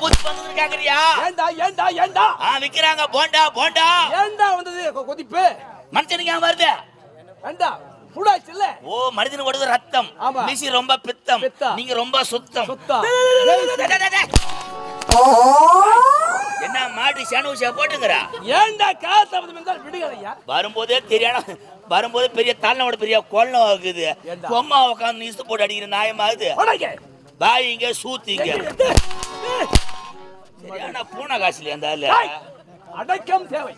குதிப்பு வந்து கேக்குறியா ஏண்டா ஏண்டா ஏண்டா? ஆ விக்கிறாங்க. போண்டா போண்டா. ஏண்டா வந்தது கொ- கொதிப்பு? மனுஷனுக்கு ஏன் வருது? ஏண்டா இல்ல? ஓ மனிதனுக்கு ஓடுது ரத்தம். ஆமா. மீசி ரொம்ப பித்தம். பித்தம். நீங்க ரொம்ப சுத்தம். சுத்தம் டே, டே, டே, டே. என்ன மாட்டு சனூசியா போட்டுங்கிறா? ஏண்டா என்றால் விடுகதையா வரும்போதே தெரியாம வரும்போது பெரிய தலைனோட பெரிய கொல்லம் ஆகுது. ஏண்டா? பொம்மா உட்காந்து இசு போட்டு அடிக்கிற நியாயமாகுது உனக்கு பாயிங்க சூத்திங்க சரியான பூனை காசுல டேய், அடக்கம் தேவை.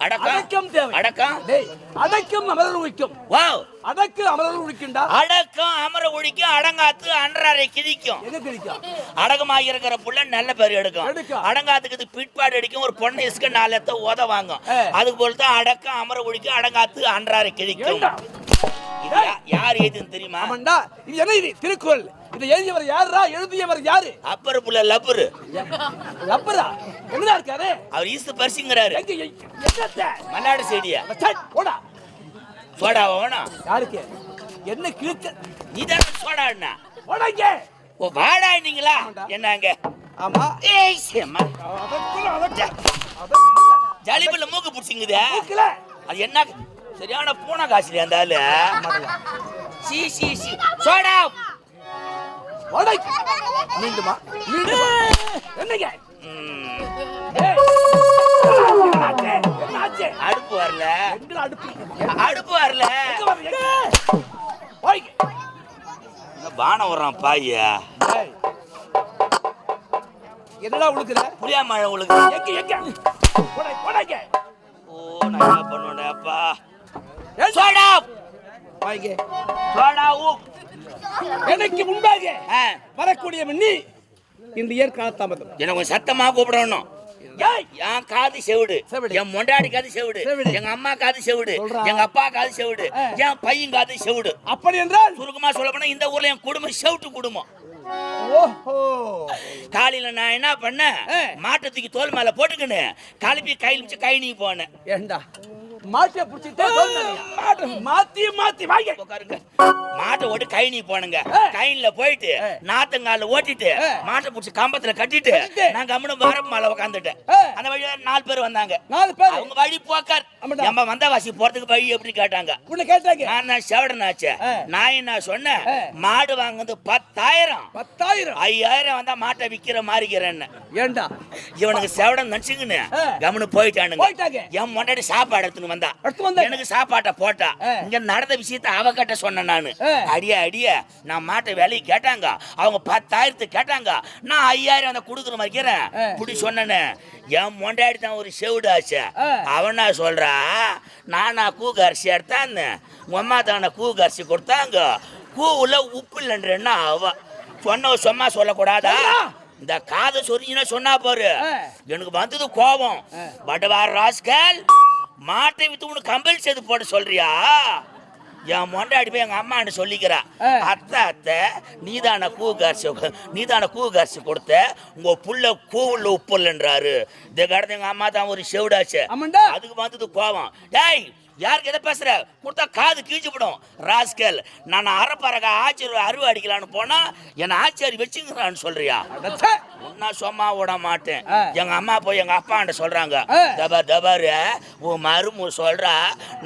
அடக்கம். தேவை. அடக்கம். அடக்கம் அமரர் உழிக்கும் வாவ். அடக்கு அமரர் உழிக்கும்டா அடக்கம் அமர ஒழிக்கும் அடங்காத்து அன்றரை கிழிக்கும். எங்க கிடைக்கும் அடகமாக இருக்கிற புள்ள நல்ல பேர் எடுக்கும். அடங்காத்துக்கு இது பிற்பாடு அடிக்கும். ஒரு பொண்ணு இசுக்க நாலு எத்த உத வாங்கும். ஏ. அதுக்கு போல தான் அடக்கம் அமர ஒழிக்கும் அடங்காத்து அன்றாரை யா- யார் எழுதுன்னு தெரியுமா? ஆமாண்டா இது என்ன இது? திருக்குறள். இதை எழுதியவர் யாரா எழுதியவர் யாரு? அப்பர் புள்ள லப்பரு. அப்பரா எங்கடா இருக்காரு? அவர் ஈஸ்து பரிசுங்கிறாரு. மல்லாடு செடியா போடா. சோடா வேணும் யாருக்கு? என்ன கிழிச்ச? நீ தானே சோடாண்ணா போடாங்க ஓ வாடாண்ணீங்களா ஆமாண்டா. என்னங்க ஆமா. ஏய் அதற்குள்ள அதற்குள்ள. ஜலிபுல மூக்கு பிடிச்சிங்குதே. மூக்குல. அது என்ன? சரியான பூனை காசுல ஆளு. சி சி சி. சோடா. மீண்டுமா. என்னங்க? அடுப்பு வரல. அடுப்பு? அடுப்பு வரல. பானம் வர்றான் பாய்யா. என்னடா உழுக்குற? புளியா மழை உங்களுக்கு எங்க? எங்க ஓ நான் என்ன பண்ணுவேன் அப்பா. ஏய், சோடா. வாங்க சோடா ஊ. எனக்கு முன்பாக வரக்கூடிய மண்ணி இந்த ஏர் காலத்தாமதம் எனக்கு கொஞ்சம் சத்தமா கூப்பிடணும். என் காது செவிடு. என் மொண்டாடி காது செவிடு. எங்க அம்மா காது செவிடு. எங்க அப்பா காது செவிடு. என் பையன் காது செவிடு. அப்படி என்றால்? சுருக்கமா சொல்ல போனா இந்த ஊர்ல என் குடும்பம் செவிட்டு குடும்பம். காலையில நான் என்ன பண்ணேன்? ஆ. மாட்டை தூக்கி தோல் மேல போட்டுக்கின்னு. கிளப்பி கையில் கை நீ போனேன். ஏண்டா? மாட்டை பிடிச்சிட்டு மாத்தி மாத்தி வாங்க உட்காருங்க மாட்டை ஓட்டி கை நீ போனுங்க ஆ. கையில போயிட்டு. நாத்தங்கால ஓட்டிட்டு. மாட்டை பிடிச்சி கம்பத்துல கட்டிட்டு. நான் கம்முனு வரப்பு மேல உட்காந்துட்டேன். அந்த வழியா நாலு பேர் வந்தாங்க நாலு பேர் அவங்க வழி போக்கார். நம்ம வந்தவாசி போறதுக்கு வழி எப்படி கேட்டாங்க உன்னை கேட்டாங்க நான் தான் செவடனாச்சே. நான் என்ன சொன்னேன். மாடு வாங்குறது பத்தாயிரம் பத்தாயிரம் ஐயாயிரம் வந்தா மாட்டை விக்கிற மாறிக்கிறேன்னு ஏண்டா இவனுக்கு செவடன் நினைச்சுக்கின்னு ஆ. கம்முனு போயிட்டானுங்க. என் முன்னாடி சாப்பாடு எடுத்துன்னு வந்தா. எனக்கு சாப்பாட்டை போட்டா. இங்க நடந்த விஷயத்த அவ கிட்ட சொன்னேன் நானு. அடிய அடிய நான் மாட்டை வேலையை கேட்டாங்க அவங்க பத்தாயிரத்து கேட்டாங்க நான் ஐயாயிரம் அந்த கொடுக்குற மாதிரி இருக்கிறேன் ஆ. இப்படி சொன்னேன்னு என் மொண்டாடி தான் ஒரு செவிடு ஆச்சு. அவனா சொல்றா நானா கூக்கு அரிசி எடுத்தான்னு உங்க அம்மா தானே கூக்கு அரிசி கொடுத்தாங்க கூவுல உப்பு இல்லைன்றா அவ சொன்ன சும்மா சொல்லக்கூடாதா. இந்த காதை சொரிஞ்சுன்னா சொன்னா பாரு. எனக்கு வந்தது கோபம். பட்டவார் ராஸ்கல் மாட்டை வித்து உனக்கு கம்பல் செய்து போட சொல்றியா? என் மொண்டாடி போய் எங்க அம்மான்னு சொல்லிக்கிறா. அத்தை அத்தை நீதான கூ கரிசி நீதான கூ கரிசி கொடுத்த? உங்க புள்ள கூவுள்ள உப்பு இல்லைன்றாரு. இந்த கடத்த எங்க அம்மா தான் ஒரு செவிடாச்சு. அதுக்கு வந்தது கோபம் டேய் யாருக்கு எதை பேசுற? கொடுத்தா காது கீழ்ச்சிப்படும் ராஸ்கல் நான் அரைப்பறக்க ஆச்சரிய அருவ அடிக்கலான்னு போனா என்னை ஆச்சாரி வச்சுங்கிறான்னு சொல்றியா? உன்ன சும்மா விட மாட்டேன். எங்க அம்மா போய் எங்க அப்பாண்ட சொல்றாங்க ஆ. தபர் உன் மருமு சொல்றா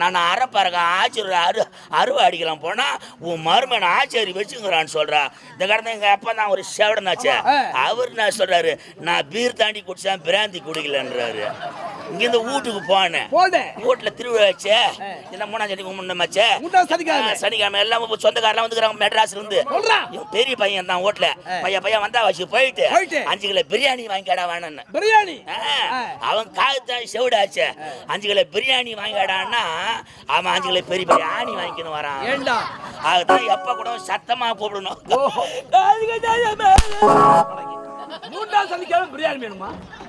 நான் அரைப்பறக்க ஆச்சரிய அரு அருவ அடிக்கலாம் போனா உன் மருமன் ஆச்சரி வச்சுங்கிறான்னு சொல்றா இந்த கடந்த எங்க அப்பா தான் ஒரு செவடனாச்சே. அவர் என்ன சொல்றாரு நான் பீர் தாண்டி குடிச்சேன் பிராந்தி குடிக்கலன்றாரு இங்கிருந்து வீட்டுக்கு போனேன். வீட்டுல திருவிழா வச்சே ஆ. என்ன மூணாம் தேதி முன்னமாச்சே. சனிக்கிழமை. எல்லாம் சொந்தக்காரெல்லாம் வந்துக்கிறாங்க மெட்ராஸ்ல இருந்து. பெரிய பையன் தான் வீட்டுல. பையன் பையன் வந்தா வச்சு போயிட்டு. அஞ்சு கிலோ பிரியாணி வாங்கிடா வேணும்னு பிரியாணி. அவன் காலத்தான் செவிடாச்சு. அஞ்சு கிலோ பிரியாணி வாங்கிடான்னா அவன் அஞ்சு கிலோ பெரிய பெரிய ஆணி வாங்கிக்கணும் வரான். அதுதான் எப்ப கூட சத்தமா கூப்பிடணும். மூன்றாம் சனிக்கிழமை பிரியாணி வேணுமா?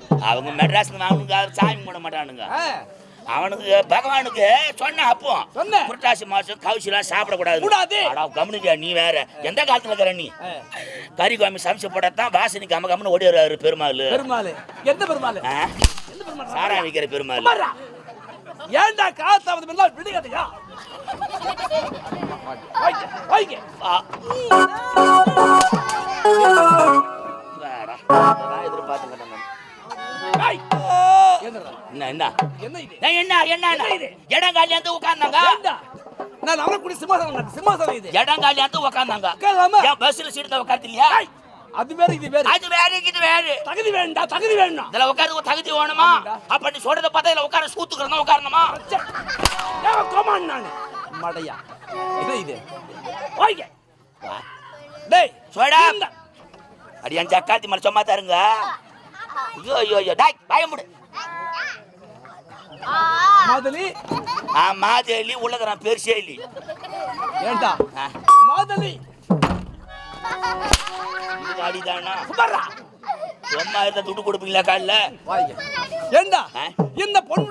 அவங்க மெட்ராஸ்ல வாங்கணுங்க சாமி கும்பிட மாட்டானுங்க. அவனுக்கு பகவானுக்கு சொன்ன அப்போ. புரட்டாசி மாசம் கவுச்சிலாம் சாப்பிடக்கூடாது கூடாது. அடா, கவனிக்க நீ வேற? எந்த காலத்துல இருக்கிற நீ. கறி குழம்பு சமைச்சு போட்டதான் வாசனைக்கு அம்ம கம்மனு ஓடி வருவாரு பெருமாள். பெருமாள். எந்த பெருமாள்? ஆ? எந்த பெருமாள்? சாரா விக்கிற பெருமாள். ஏண்டா காத்தாவது என்றால் விடுகதையா. ஆ, என்ன என்ன? என்ன இது? நான் என்ன என்ன என்ன? இது? இடங்காலி வந்து உட்கார்ந்தாங்க நான் அவரக்கூடிய சிம்மாசனம் இது. இடங்காலி வந்து உட்கார்ந்தாங்க பஸ்ல சீட்ல உட்கார்ந்து இல்லையா அது வேற இது வேற. அது வேற இது வேற. தகுதி வேண்டா தகுதி வேண்டாம் இதுல உட்கார்ந்து தகுதி வேணுமா. அப்ப நீ சொல்றத பார்த்தா இதுல உட்கார சூத்துக்கிறதா உட்காரணுமா? கோமான் நான். மடையா. என்ன இது? ஓய்க. டேய் சொல்டா இந்த. அடி என் ஜக்காத்தி மேல சும்மா தருங்க. ஐயோ ஐயோ ஐயோ. டாய் பயம் முடு. மாதலி. ஆ மாதேலி உள்ளதரம் பெருசேலி ஏண்டா? ஆ, மாதலி. இது அடிதானா? சும்மாடா சும்மா இருந்தா துட்டு கொடுப்பீங்களா காலில்? ஏண்டா? இந்த பொன்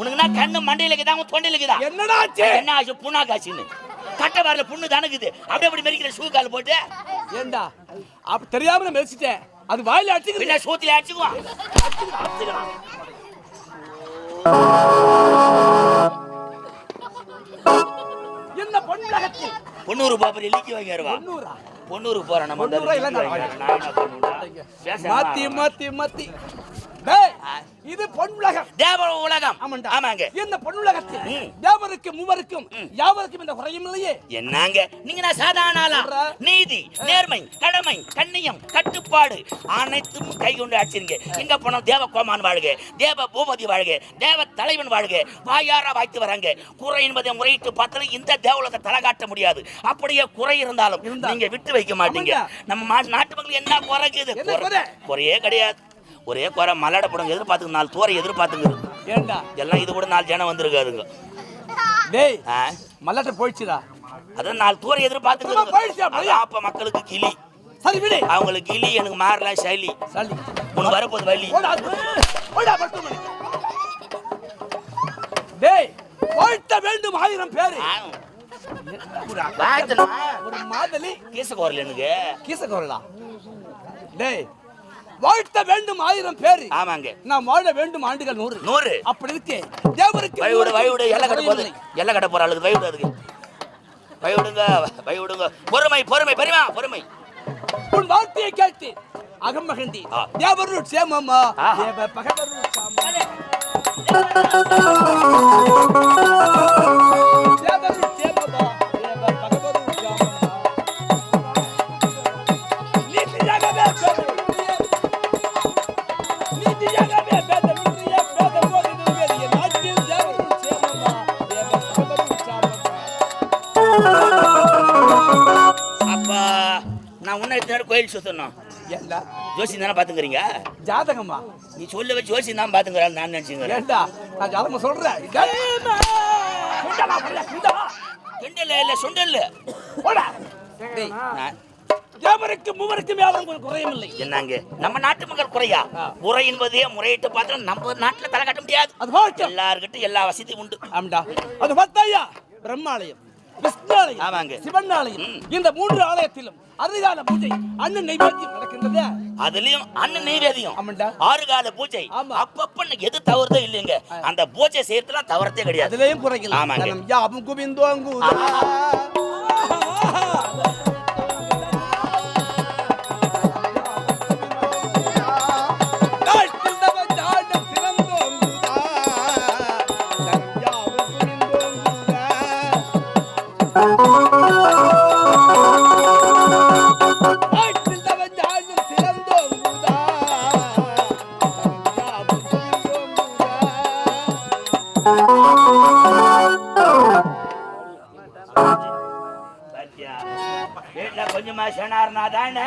உனக்குன்னா கண்ணு மண்டையில இருக்குதா உன் தொண்டையில இருக்குதா? என்னடா ஆச்சு? என்ன ஆச்சு? புண்ணா காசுன்னு கட்ட வரல புண்ணு தானக்குது. அப்படியே அப்படி மெரிக்கிற ஷூ கால் போட்டு. ஏண்டா? அப்ப தெரியாம நான் மெரிச்சிட்டேன் அது வாயில அடிச்சுக்கிட்டு பின்ன சூத்தில அடிச்சுக்குவான் இந்த பொன் உலகத்தில் பொண்ணூறு பாப்பர் இலிக்கி வாங்கிடுவா பொண்ணூருக்கு போறேன் நம்ம இல்ல என்ன மாத்தி மாத்தி மாத்தி. இது பொன் உலகம். தேவ உலகம். ஆமாங்க. இந்த பொன் உலகத்தில். தேவருக்கும் மூவருக்கும் யாவருக்கும் இந்த குறையும் இல்லையே? என்னங்க? நீங்க நான் சாதாரண ஆளா. நீதி நேர்மை கடமை கண்ணியம் கட்டுப்பாடு அனைத்தும் கை கொண்டு அடிச்சிருங்க. எங்க போனோம் தேவ கோமான் வாழ்க தேவ பூபதி வாழ்க தேவ தலைவன் வாழ்க வாயார வாய்த்து வராங்க. குறை என்பதை முறையிட்டு பார்த்தாலும் இந்த தேவலத்தை தலை காட்ட முடியாது. அப்படியே குறை இருந்தாலும் இருந்தா. நீங்க விட்டு வைக்க மாட்டீங்க. நம்ம நாட்டு மக்கள் என்ன குறைக்குது? குறையே கிடையாது. ஒரே குறை மல்லாட படம் எதிர்பார்த்துங்க நாலு தோரை எதிர்பார்த்துங்க. ஏண்டா? எல்லாம் இது கூட நாலு ஜனம் வந்திருக்காதுங்க. டேய் மல்லாட்ட போயிடுச்சுடா. அதான் நாலு தூரம் சும்மா போயிடுச்சு எதிர்பார்த்து அப்படியா? அப்ப மக்களுக்கு கிளி. சரி விடு. அவங்களுக்கு கிளி எனக்கு மாறல சளி. சரி உனக்கு வரப்போது வலி. டேய் வாழ்த்த வேண்டும் ஆயிரம் பேரு? ஒரு மாதலி கீச கோரல எனக்கு. கீச கோரலா டேய் வாழ்த்த வேண்டும் ஆயிரம் பேரு. ஆமாங்க. நான் வாழ வேண்டும் ஆண்டுகள் நூறு. நூறு. அப்படி இருக்கு. தேவருக்கு வழிவிடு வழிவிடு எல்லை கடை போகுது. எல்லை கடை போற ஆளுக்கு வழிவிடு அதுக்கு. வழிவிடுங்க வழிவிடுங்க பொறுமை பொறுமை பெரியமா பொறுமை. உன் வார்த்தையை கேட்டு அகமகந்தி ஆ. தேவருள் சேமம்மா. தேவ பகவருள் சாமம். கோயில் சுத்தணும். ஏண்டா? ஜோசி தானே பாத்துக்கிறீங்க? ஜாதகமா நீ சொல்ல வச்சு ஜோசி தான் பாத்துக்கிறேன் நான் நினைச்சுக்கிறேன். ஏண்டா? நான் ஜாதகம் குண்டலா. கிண்டல் இல்ல சுண்டல். தேவருக்கு மூவருக்கும் உங்களுக்கு குறையும் இல்லை என்னங்க? நம்ம நாட்டு மக்கள் குறையா? என்பதே முறையிட்டு பார்த்தா நம்ம நாட்டுல தலை காட்ட முடியாது. அது வாழ்க்கை எல்லார்கிட்ட எல்லா வசதியும் உண்டு. ஆம்டா. அது பார்த்தாயா? பிரம்மாலயம். விஷ்ணாலயம் ஆமாங்க. சிவன் ஆலயம். இந்த மூன்று ஆலயத்திலும் அதிகால பூஜை அண்ணன் நைவேத்தியம் நடக்கின்றது அதுலயும் அண்ணன் நெய்வேதியம் ஆமாண்டா. ஆறு கால பூஜை. அப்பப்ப எது தவறுதோ இல்லைங்க அந்த பூஜை செய்யறதுல தவறத்தே கிடையாது அதுலயும் குறைகள் ஆமாங்க. யாவும் கொஞ்சமா செனார்னா தானே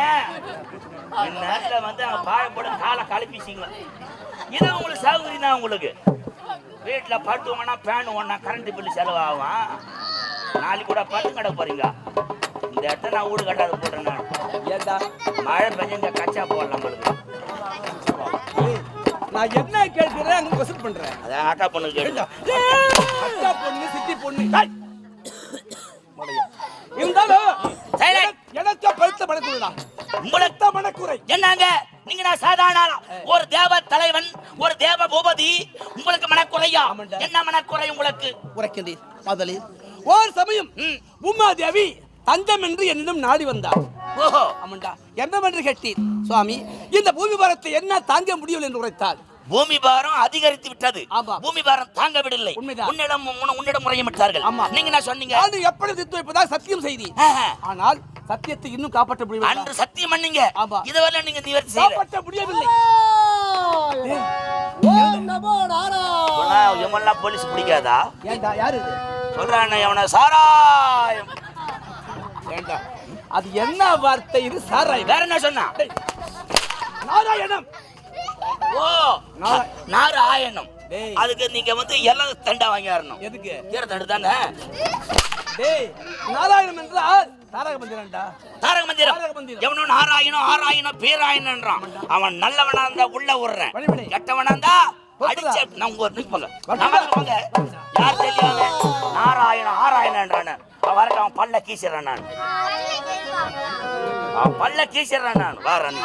இந்த நேரத்துல வந்து அவங்க பாய காலை கலப்பிச்சிங்க இது உங்களுக்கு சௌகரியம் தான் உங்களுக்கு வீட்டுல படுத்துவங்கன்னா பேன் ஒண்ணா கரண்ட் பில்லு செலவாகும். நாளைக்கு கூட பட்டு கடை போறீங்க இந்த இடத்த நான் வீடு கட்டாத போட்டேன் நான். ஏண்டா? மழை பெஞ்சங்க கச்சா போடலாம் உங்களுக்கு. நான் என்ன கேட்கிறேன் வசூல் பண்றேன். அதான் அக்கா பொண்ணுக்கு கேட்டா பொண்ணு சித்தி பொண்ணு. என்ன மனக்குறை உங்களுக்கு? உரைக்கின்றீர் முதலில் ஓர் சமயம் ம். உமாதேவி தஞ்சம் என்று என்னிடம் நாடி வந்தார் ஓஹோ. ஆமாண்டா. என்னவென்று கேட்டீர் சுவாமி? இந்த பூமி பாரத்தை என்ன தாங்க முடியவில்லை என்று உரைத்தார் பூமி பாரம் அதிகரித்து விட்டது. பூமி பாரம் தாங்க. உன்னிடம் உன்ன- உன்னிடம் முறையிட்டார்கள் ஆமா. நீங்க என்ன சொன்னீங்க? அது எப்படி தித்து சத்தியம் செய்தி. ஆனால் சத்தியத்தை இன்னும் காப்பாற்ற முடியவில்லை. அன்று சத்தியம் பண்ணீங்க. ஆமா. இதுவரை நீங்க காப்பாற்ற முடியவில்லை. ஓம் நமோ நாராயண இவங்கெல்லாம் போலீஸ் பிடிக்காதா? யாரு சொல்றான் அவனை சாராயம் ஏண்டா? அது என்ன வார்த்தை இது? சாராய். வேற என்ன சொன்னா? நாராயணம். ஓ நாரா- நாராயணம். அதுக்கு நீங்க வந்து எல்லாம் தண்டா வாங்கிடணும் எதுக்கு? கீரை தண்டு தானே? டேய் நாராயணம் என்றால் தாரக மந்திரம்டா. தாரக மந்திரம். தாரக மந்திரம். எவனோ ஆராயணம் பேராயணன்றான். அவன் நல்லவனா இருந்தா உள்ள விடுறேன். கெட்டவனா இருந்தா அடிச்ச நான் உங்க நிற்பாங்க போங்க யார் தெரியாத நாராயணம் ஆராயணன்றான அவன் பல்ல கீசிடுறான் நான். அவன் பல்ல கீசிடுறான் நான். வாரன்